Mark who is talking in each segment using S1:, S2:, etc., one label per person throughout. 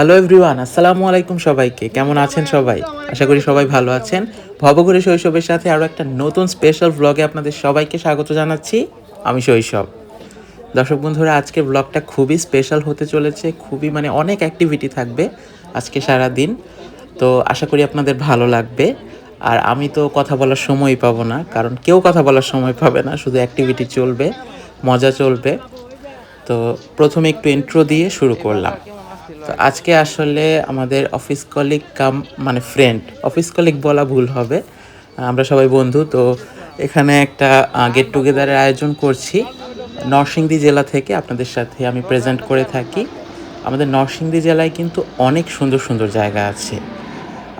S1: Hello everyone আসসালামু আলাইকুম সবাইকে। কেমন আছেন সবাই? আশা করি সবাই ভালো আছেন। ভবঘুরে শৈশবের সাথে আরও একটা নতুন স্পেশাল ব্লগে আপনাদের সবাইকে স্বাগত জানাচ্ছি। আমি শৈশব। দর্শক বন্ধুরা আজকের ব্লগটা খুবই স্পেশাল হতে চলেছে। খুবই মানে অনেক অ্যাক্টিভিটি থাকবে আজকে সারা দিন তো আশা করি আপনাদের ভালো লাগবে। আর আমি তো কথা বলার সময়ই পাবো না, কারণ কেউ কথা বলার সময় পাবে না। শুধু অ্যাক্টিভিটি চলবে, মজা চলবে। তো প্রথমে একটু ইন্ট্রো দিয়ে শুরু করলাম। তো আজকে আসলে আমাদের অফিস কলিগ কাম মানে ফ্রেন্ড অফিস কলিগ বলা ভুল হবে। আমরা সবাই বন্ধু, তো এখানে একটা গেট টুগেদারের আয়োজন করছি। নরসিংদী জেলা থেকে আপনাদের সাথে আমি প্রেজেন্ট করে থাকি। আমাদের নরসিংদী জেলায় কিন্তু অনেক সুন্দর সুন্দর জায়গা আছে।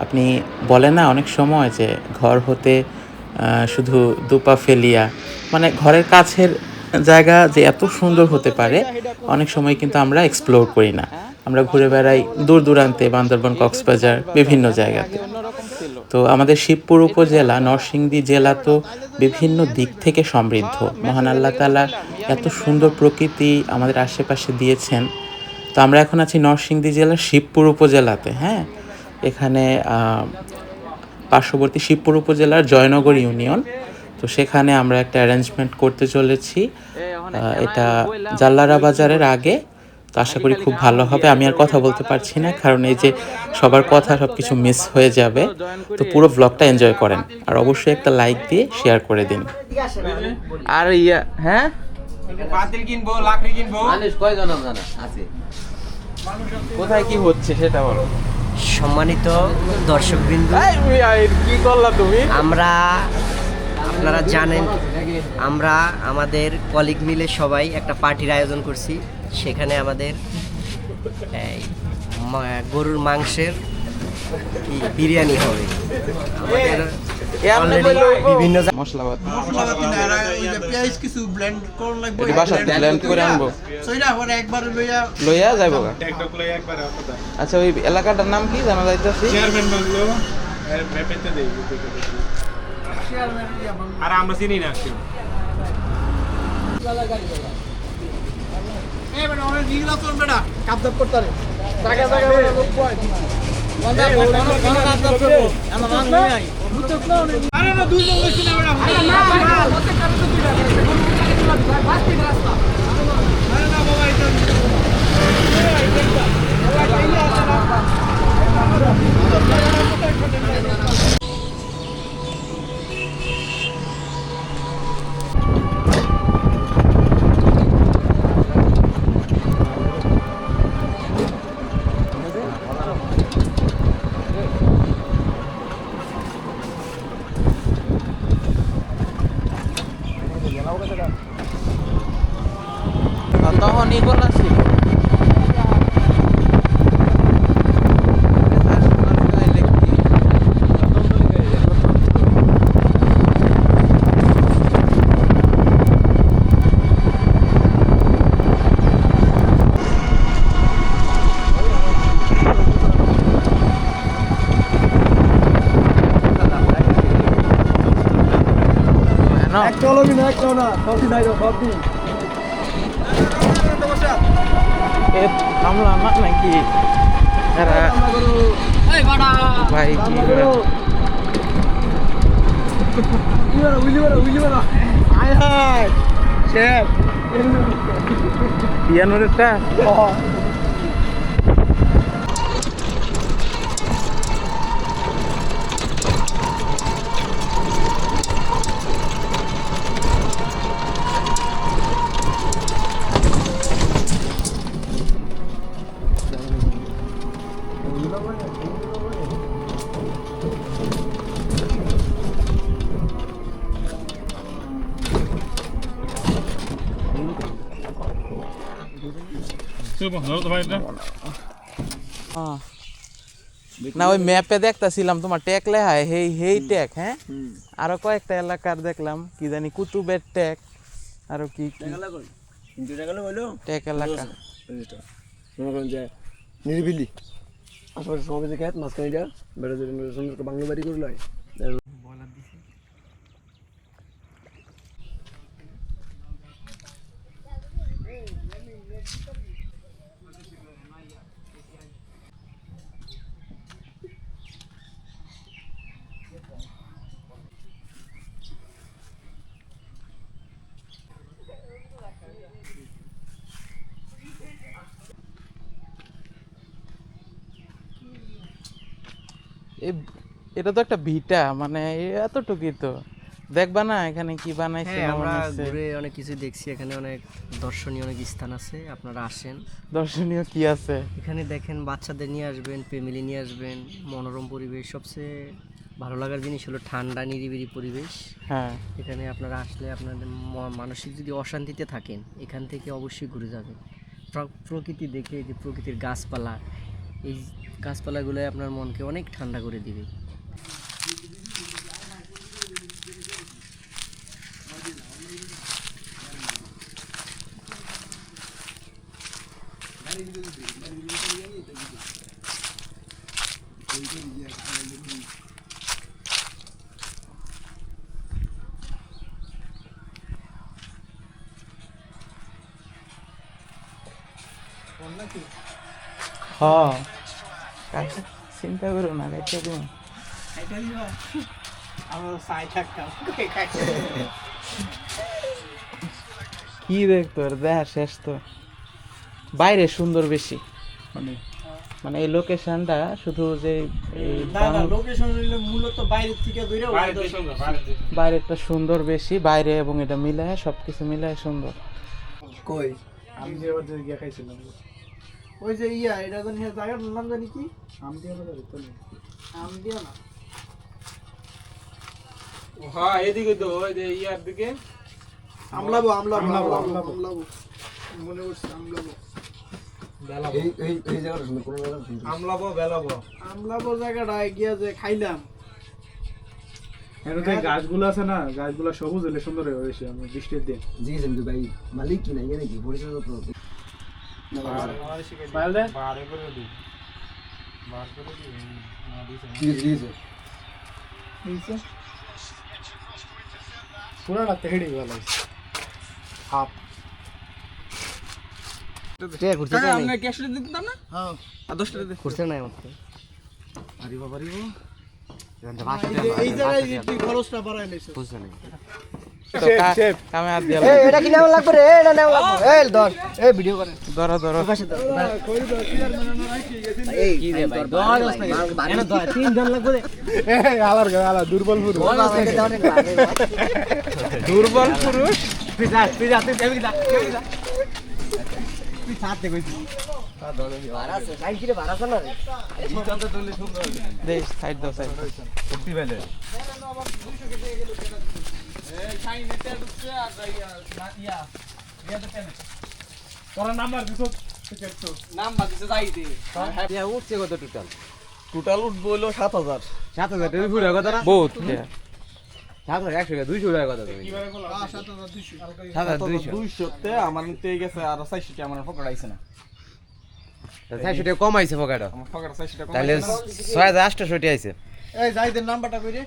S1: আপনি বলেন না অনেক সময় যে ঘর হতে শুধু দুপা ফেলিয়া মানে ঘরের কাছের জায়গা যে এত সুন্দর হতে পারে, অনেক সময় কিন্তু আমরা এক্সপ্লোর করি না। আমরা ঘুরে বেড়াই দূর দূরান্তে বান্দরবন, কক্সবাজার, বিভিন্ন জায়গাতে। তো আমাদের শিবপুর উপজেলা, নরসিংদী জেলা তো বিভিন্ন দিক থেকে সমৃদ্ধ। মহান আল্লাহ তালা এত সুন্দর প্রকৃতি আমাদের আশেপাশে দিয়েছেন। তো আমরা এখন আছি নরসিংদী জেলার শিবপুর উপজেলাতে হ্যাঁ? এখানে পার্শ্ববর্তী শিবপুর উপজেলার জয়নগর ইউনিয়ন। তো সেখানে আমরা একটা অ্যারেঞ্জমেন্ট করতে চলেছি। এটা জাল্লারা বাজারের আগে তো আশা করি খুব ভালো হবে। আমি আর কথা বলতে পারছি না কারণ এই যে সবার কথা সব কিছু মিস হয়ে যাবে তো পুরো ব্লগটা এনজয় করেন। আর অবশ্যই একটা লাইক দিয়ে শেয়ার করে দিন। আর ইয়া হ্যাঁ?
S2: পাতিল কিনবো লাকড়ি কিনবো।
S3: মানুষ কয়জন জানা আছে।
S1: কোথায় কি হচ্ছে সেটা বলো।
S4: সম্মানিত দর্শকবৃন্দ
S1: কি করলা তুমি?
S4: আমরা আপনারা জানেন আমরা আমাদের কলিগ মিলে সবাই একটা পার্টির আয়োজন করছি। সেখানে আমাদের গরুর মাংসের কি বিরিয়ানি হবে। আমাদের বিভিন্ন জা-
S1: মশলাবাদ
S2: পেঁয়াজ কিছু ব্লেন্ড করুন লাগবে।
S1: এটি বাসাতে blend করে আনব।
S2: সইরা পরে একবার লইয়া
S1: লইয়া যাইব গা।
S2: লইয়া একবার
S1: আচ্ছা ওই এলাকাটার নাম কি? জানা যাইতেছি?
S2: চেয়ারম্যান বলল ম্যাপেতে দেই আর আমরা চিনি না কেউ এ বেটা অনেক নিগলা তোর বেটা কাপদাপ করতে রে জায়গা জায়গা বেটা লোক কয় আরে না দুই জন লইছি না বেটা আরে না আরে না বাবা এটা
S1: তখন ইগোলা ছিল এ থামলা না নাকি? ভাই কি? পিয়ানোর একটা? না ওই ম্যাপে দেখতাছিলাম তোমার ট্যাগ লেহায় হেই হেই ট্যাগ হ্যাঁ আরও কয়েকটা এলাকার দেখলাম কি জানি কুতুবের ট্যাগ আরও কি কি? ট্যাগ এলাকা
S5: যে নিরিবিলি আশেপাশে সমাবেশে খেত মাঝখানে বেড়া সুন্দর বাংলা বাড়ি করে লয়
S6: এ- এটা তো একটা ভিটা মানে এতটুকুই তো। দেখবা না এখানে কি বানাইছে
S4: হ্যাঁ আমরা ঘুরে অনেক কিছু দেখছি এখানে অনেক দর্শনীয় অনেক স্থান আছে আপনারা আসেন।
S6: দর্শনীয় কি আছে?
S4: এখানে দেখেন বাচ্চাদের নিয়ে আসবেন ফ্যামিলি নিয়ে আসবেন মনোরম পরিবেশ সবচেয়ে ভালো লাগার জিনিস হলো ঠান্ডা নিরিবিলি পরিবেশ।
S6: হ্যাঁ।
S4: এখানে আপনারা আসলে আপনাদের মানসিক যদি অশান্তিতে থাকেন এখান থেকে অবশ্যই ঘুরে যাবেন। প্র- প্রকৃতি দেখে যে প্রকৃতির গাছপালা এই গাছপালাগুলো আপনার মনকে অনেক ঠান্ডা করে দিবে।
S6: হ কাকা, চিন্তা করো না কাইটা দিন
S7: আমার সাই থাকতাম
S6: কি দেখতো ওর দেখা শেষ তো। বাইরে সুন্দর বেশি। মানে? মানে এই লোকেশনটা শুধু যে বাইরেটা সুন্দর বেশি বাইরে এবং এটা মিলায় সবকিছু মিলায় সুন্দর।
S5: কই?
S7: আমি যে গিয়া খাইছিলাম। ওই যে ইয়া এটা জানি জায়গার নাম জানি কি? আম দিয়া না তো আম দিয়া না
S2: হ্যাঁ এদিকে তো ওই যে ইয়ার দিকে।
S7: আমলাবো আমলাবো আমলাবো আমলাবো মনে পড়ছে আমলাবো।
S5: এই এই এই জায়গাটা সুন্দর কোনো জায়গা সুন্দর
S2: আমলাবো বেলাবো।
S7: আমলাবো জায়গাটায় গিয়া যে খাইলাম।
S2: এখানে গাছগুলো আছে না গাছগুলো সবুজ হলে সুন্দর হয়ে বেশি আমি বৃষ্টির দিন।
S5: জিজ্ঞেস আমি ভাই মালিক কি না এখানে কি পরিচয় তো
S2: পারলে
S5: কি দিয়েছে
S7: বুঝছ পুরাটা তেহেড়ি ভালো হাফ
S4: ঘুরতে চাই নাই?
S2: ক্যাশটা দিতে দাম না
S7: হ্যাঁ
S2: আর দশটা দিতে
S4: ঘুরতে নাই আমার
S7: এই জায়গায় তুই খরচটা বাড়াই লাইছিস
S6: তো কা- কামে হাত দিয়া
S4: এই, এটা কি নেওয়া লাগবে রে? এটা নেওয়া লাগবে। এই ধর। এই ভিডিও করে।
S6: ধরো ধরো।
S4: এই কি রে ভাই ধর তিন জন লাগবে রে।
S2: আলার আলার দুর্বল পুরো
S4: ধর আমাকে দাও রে লাগে
S6: দুর্বল পুরুষ?
S4: বারাসে লাইন কি রে বারাসে না
S6: সাইড দাও সাইড
S2: টোটাল
S5: টোটাল উঠবো হলো সাত হাজার।
S2: সাত হাজার তুমি পুরো কথা না?
S6: বহুত।
S2: সাত হাজার একশো দুইশো টাকা কথা তুমি।
S7: সাত হাজার দুইশো।
S2: দুইশো দুইশোতে আমার নিতে গেছে আর চারশো টাকা আমার পকেট আইছে না।
S3: চারশো টাকা কম আইছে পকেট
S2: আমার পকেট
S3: তাহলে ছয় হাজার আটশো টাকা আইছে।
S7: এই যাইদের নাম্বারটা কই রে?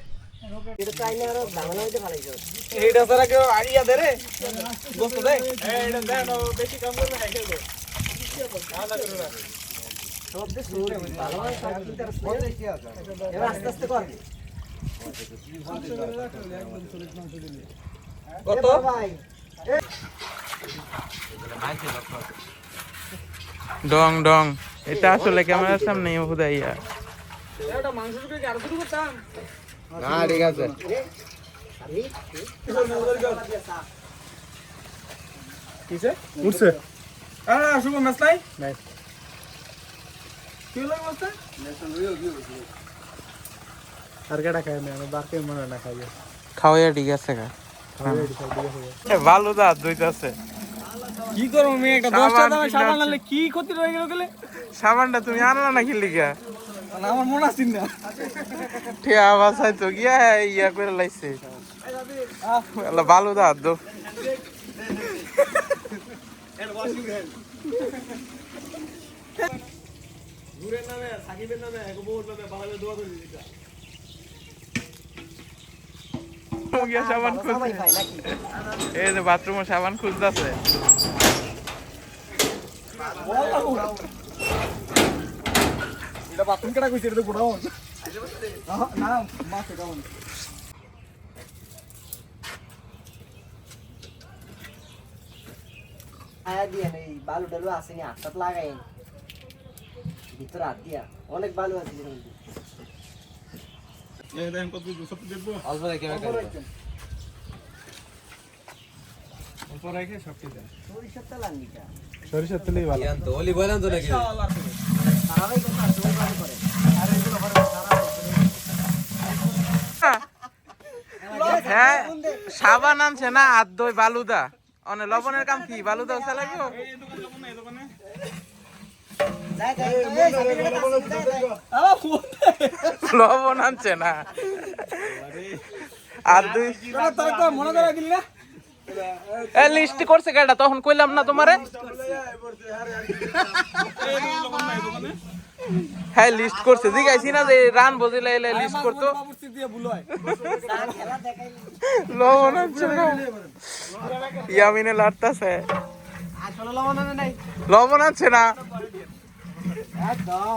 S2: এইটা ছাড়া কেউ আইডিয়া দে রে। দোস্ত দে। এইটা দেন বেশি কাম করবে না খেলব
S4: সব দেশ ভালো সব কিন্তু এবার আস্তে আস্তে কর। কত?
S6: ডং ডং। এটা আসলে ক্যামেরার সামনে হুদাইয়া
S2: এটা মাংস দুটো করতাম?
S3: না ঠিক আছে।
S2: কিসে? উঠছে। আ শুভ ম্যাচ নাই। নাই কি হলো ম্যাচ আর কেডা খায় না আমি বারকে মনে না খাই
S6: খাওয়াইয়া ঠিক আছে কা ভালো দা দুইটাছে
S2: কি করব আমি একটা
S6: সাবান
S2: 10 টাকা দামে সাবান
S6: আছে।
S2: আনলে কি ক্ষতি রয়ে গেল গেলে?
S6: সাবানটা তুমি আনলা না কি লিগা?
S2: না, আমার মনে আছে না।
S6: আওয়াজ হয়তো গিয়া ইয়া করে লাইছে। আল্লাহ ভালো দা দো।
S2: নূরের নামে সাকিবের নামে এক বহুত ভাবে ভালো দোয়া করে দিতা।
S6: গিয়া সাবান খুঁজছে। এই যে বাথরুমে সাবান খুঁজতেছে।
S2: এটা বাথরুম কেডা কইছে? এটা তো গোডাউন। না মাছ গোডাউন
S4: আয়া দিয়ে এই বালু টালু আসেনি হাতটাত লাগাই ভিতরে হাত দিয়া অনেক বালু আছে যেরকম
S2: এই দেখেন কত কিছু সব দেখব?
S3: অল্প রেখে রাখা।
S2: অল্প রেখে সব কিছু দেন।
S7: সরিষার তেল আনবি
S2: সরিষার তেলেই ভালো।
S3: তো বলেন তো নাকি
S6: হ্যাঁ সাবান আনছে না, আর দই বালুদা। অনে, লবণের কাম কি? বালুদা
S7: যাই।
S6: লবণ আনছে না। আর দুই
S2: মনে করে না?
S6: লিস্ট করছে কেডা? তখন কইলাম না তোমারে। হ্যাঁ লিস্ট করছে। জিগাইছি না যে রান বজিলে এলে লিস্ট করতো। লবণ না? ইয়ামিনে লড়তাছে।
S7: লবণ
S6: আনছে না?
S7: একদম,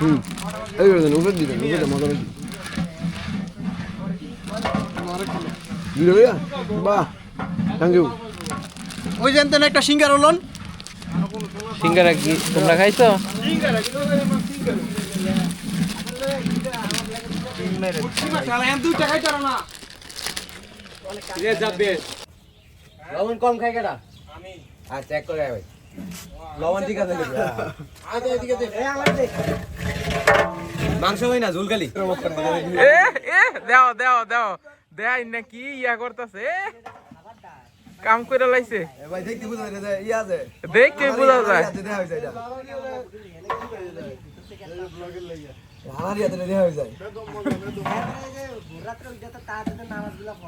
S5: হুম। এই করে দেন উপর দিবেন উপরে মজা বেশি দিলে ভাইয়া? বাহ থ্যাংক ইউ
S7: ওই একটা সিঙ্গার হলন
S6: সিঙ্গারা কি তোমরা খাইছো?
S8: দুই টাকাই চারো না। এ যাবে
S3: লবণ কম খাই কেডা? আর চেক করে ভাই। লবণ ঠিক আছে মাংস হই না ঝুলকালি
S6: দেও দেও দেও। দেয় না কি ইয়া করতেছে কাম করে লাইছে।
S5: দেখতে বুঝা যায় এটা। হয়ে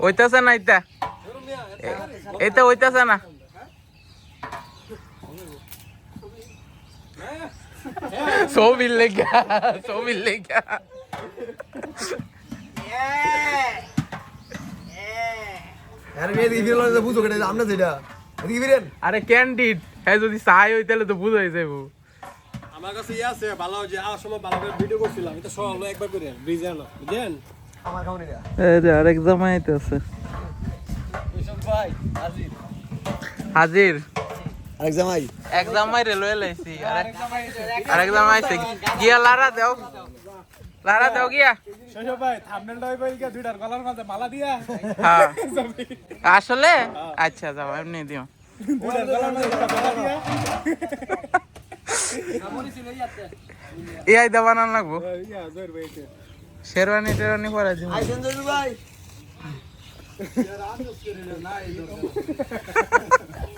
S6: ওইতাছে না ইতা এটা ওইতাছে না? ছবির লেগা ছবির লেগা
S5: আরে বুঝো
S6: ক্যান্ডিড হ্যাঁ যদি চাই হই তাহলে তো বুঝাই যাব
S2: আমার কাছে ইয়ে আছে ভালো যে আর সময় ভালো করে ভিডিও করছিলাম এটা সব হলো একবার করে ব্রিজে আনো বুঝলেন
S5: আমার খাওনি না
S6: এই আরেক জামাইতে আছে হাজির
S5: আরেক জামাই
S6: এক জামাই রেলওয়ে লাইছি আরেক জামাই আইছে গিয়া লারা দেও লারা দেও গিয়া
S2: শৈশব ভাই থামনেলটা ওই বইকে দুইটার গলার মাঝে মালা দিয়া।
S6: হ্যাঁ। আসলে? আচ্ছা যাও এমনি দিও।
S2: দুইটার গলার মাঝে একটা মালা দিয়া।
S6: এই আইদা লাগবো।
S2: ভাইতে
S6: শেরওয়ানি টেরওয়ানি পরে দিব।
S5: ভাই।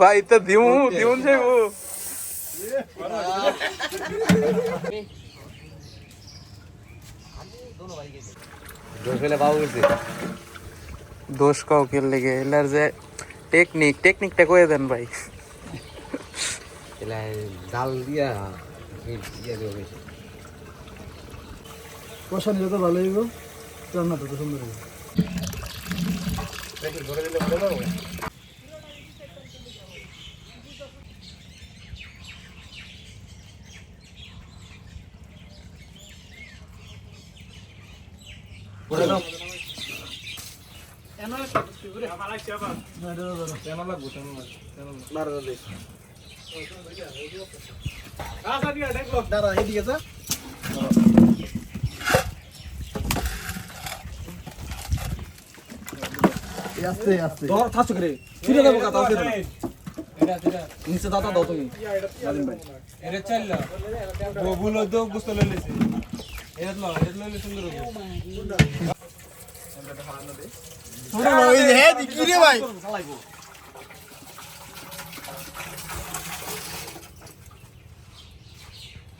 S6: ভাই তো দিমু দিমুন যাইবো।
S3: দোষ হলে বাবু গেছে
S6: দোষ কাউ কে লেগে? এলার যে টেকনিক টেকনিকটা কয়ে দেন ভাই।
S3: এলা ডাল দিয়া ইয়ে
S5: কষা নিলে তো ভালোই গো রান্নাটা তো সুন্দর হবে
S2: দিয়া দেখল
S7: দাঁড়া, এদিকে যা।
S5: আস্তে আস্তে।
S8: ধর থাকছো করে ফিরে দেবো কথা আছে
S2: নিচে দাদা দাও তুমি। নাজিম ভাই।
S8: এটা চাইলা ববুল তো বুঝতে লইলেছে এটা লো এটা লইলে সুন্দর হবে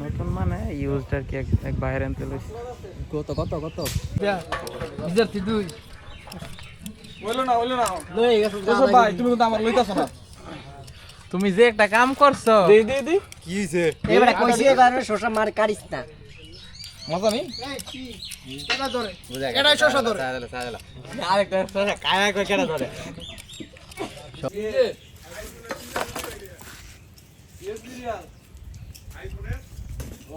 S8: নতুন
S6: মানে ইউজড আর কি এক- বাইরে আনতে লইছি।
S8: কত কত কত? বিদ্যার্থী দুই।
S2: বলল না বলল না।
S7: লই গেছে
S2: ভাই তুমি কিন্তু আমার লইতাছো না।
S6: তুমি যে একটা কাম করছ।
S2: দে দে দে।
S4: এবারে কইছি এবারে শোষা মার কারিস না।
S2: মজা নেই?
S7: এটা ধরে? শশা ধরে?
S8: আরেকটা কায়া কেডা ধরে?
S5: ওই ভাই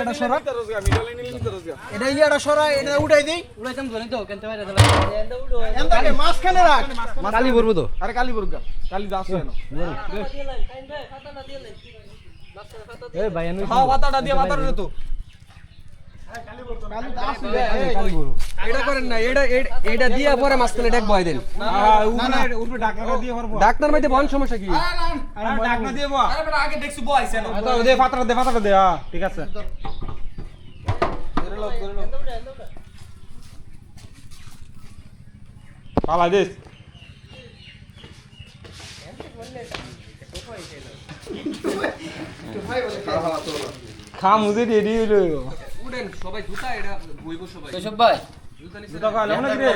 S6: এটা
S7: সরা। এটা ইয়াটা সরা এটা উঠাই দেই।
S8: উড়াইতাম ধরে তো কেনতে পারে
S7: এন্দাকে মাঝখানে রাখ।
S2: কালি বলব তো। আরে কালি বলব কালি দাস না
S8: এ ভাই এনে
S2: হ্যাঁ পাতাটা দিয়ে পাতাটা তো
S8: ডাক্তার মাইতে বন সমস্যা কি?
S2: আরে ডাকনা দিয়ে বল আরে বেটা আগে দেখছি বল আইছে না। তো দে পাতাটা দে পাতাটা দে হ্যাঁ ঠিক আছে। ধরে লও ধরে লও। পালা দেশ খা মুজে রেডি হইল।
S8: উড়েন সবাই জুতা এটা বইবো সবাই তো সবাই
S2: জুতা কইলো না কি রে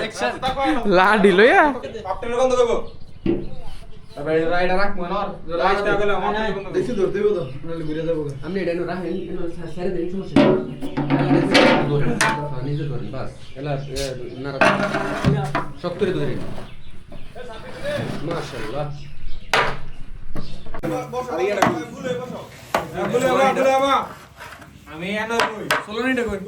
S6: লাডি লইয়া
S2: আপটের গন্ধ দেবো তবে রাইডা রাখ মনর রাইডা গেলে আমার গন্ধ
S5: দেখি ধর দেব তো নালে ঘুরে যাব
S8: আপনি এটা নো রাখেন স্যার দেন সমস্যা নিজে ধরেন বাস এলা না শক্ত করে ধরে মাশাআল্লাহ
S2: বলে বাবা বলে বাবা আমি এনে কই চলো নিটা কই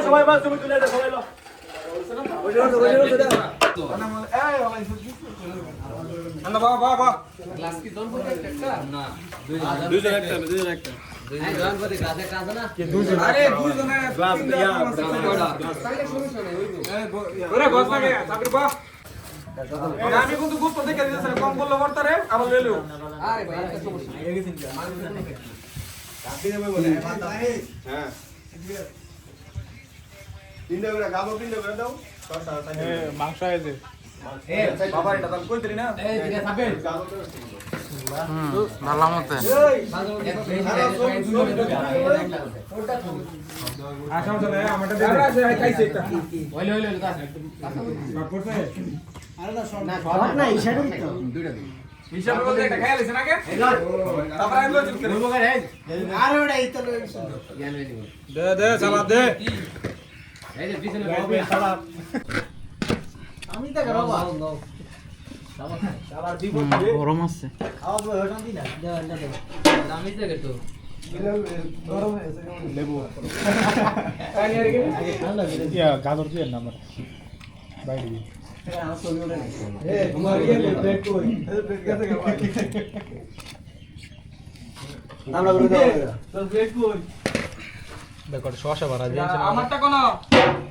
S2: সবাই মনে বাস তুমি তুলে সবাই লো বাবা বাবা
S8: গ্লাস কি দন করে একটা না
S2: দুইজন একটা। দুইজন একটা।
S8: দুই করে গাছে কাজ না
S2: আরে দুইজনে গ্লাস দিয়া
S8: তাহলে সমস্যা নাই হইবো
S2: ওরে গস লাগে চাকরি বা আমি কিন্তু গুস্ত দেখে দিতেছ কম বলল বর্তারে আবার লইলো
S8: আরে ভাই একটা সমস্যা নাই।
S2: হ্যাঁ।
S5: তিনটা করে গাবো তিনটা করে দাও।
S2: মাংস আছে
S6: ভালো মতে।
S2: আছে হিসাব বলতে একটা খাইয়া লিছে নাকি তারপরে আমি লজিক
S7: আর ওটা ইতো
S2: দে দে সালাদ দে।
S8: এই যে পিছনে
S7: করব
S6: গরম আছে।
S2: গাজর দিয়ে নাম্বার বাইরে
S5: এ তোমার ইয়ে
S2: শশা ভরা আমারটা কোন।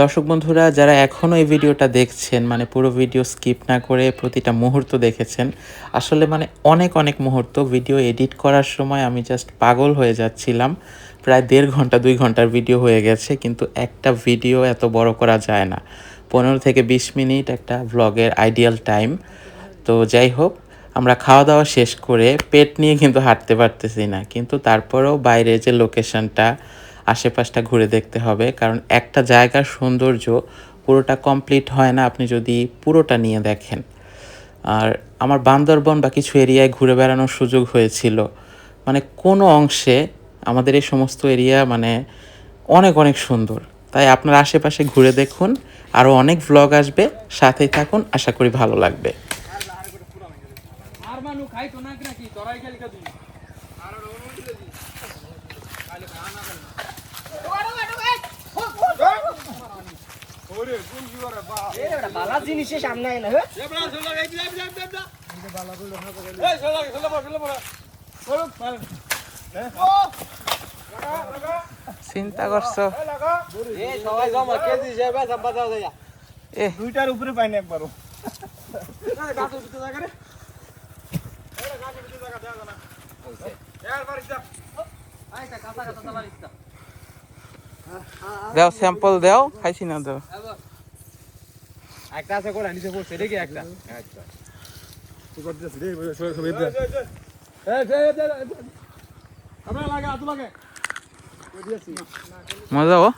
S1: দর্শক বন্ধুরা, যারা এখনও এই ভিডিওটা দেখছেন মানে পুরো ভিডিও স্কিপ না করে প্রতিটা মুহূর্ত দেখেছেন, আসলে মানে অনেক অনেক মুহূর্ত ভিডিও এডিট করার সময় আমি জাস্ট পাগল হয়ে যাচ্ছিলাম। প্রায় দেড় ঘণ্টা, দুই ঘণ্টার ভিডিও হয়ে গেছে, কিন্তু একটা ভিডিও এত বড় করা যায় না। পনেরো থেকে বিশ মিনিট একটা ভ্লগের আইডিয়াল টাইম তো যাই হোক, আমরা খাওয়া দাওয়া শেষ করে পেট নিয়ে কিন্তু হাঁটতে পারতেছি না, কিন্তু তারপরেও বাইরে যে লোকেশনটা আশেপাশটা ঘুরে দেখতে হবে। কারণ একটা জায়গার সৌন্দর্য পুরোটা কমপ্লিট হয় না, আপনি যদি পুরোটা নিয়ে দেখেন। আর আমার বান্দরবন বা কিছু এরিয়ায় ঘুরে বেড়ানোর সুযোগ হয়েছিল। মানে কোনো অংশে আমাদের এই সমস্ত এরিয়া মানে অনেক অনেক সুন্দর। তাই আপনার আশেপাশে ঘুরে দেখুন। আরও অনেক ভ্লগ আসবে। সাথেই থাকুন। আশা করি ভালো লাগবে
S8: আর মানু খাই তো না নাকি তোরাই খালি খাবি
S4: বালা জিনিসের সামনে আয় না হ্যাঁ?
S8: বড় মার
S1: চিন্তা করছ?
S2: দুইটার উপরে পাই না একবারও।
S1: দাও স্যাম্পল দাও খাইছি না দাও।
S3: একটা আছে কোলা নিচে পড়ছে দেখি একটা? আচ্ছা।
S8: তুই করতেছিস রে? সবাই সবাই আমরা লাগে আতু লাগে।
S1: মজা ও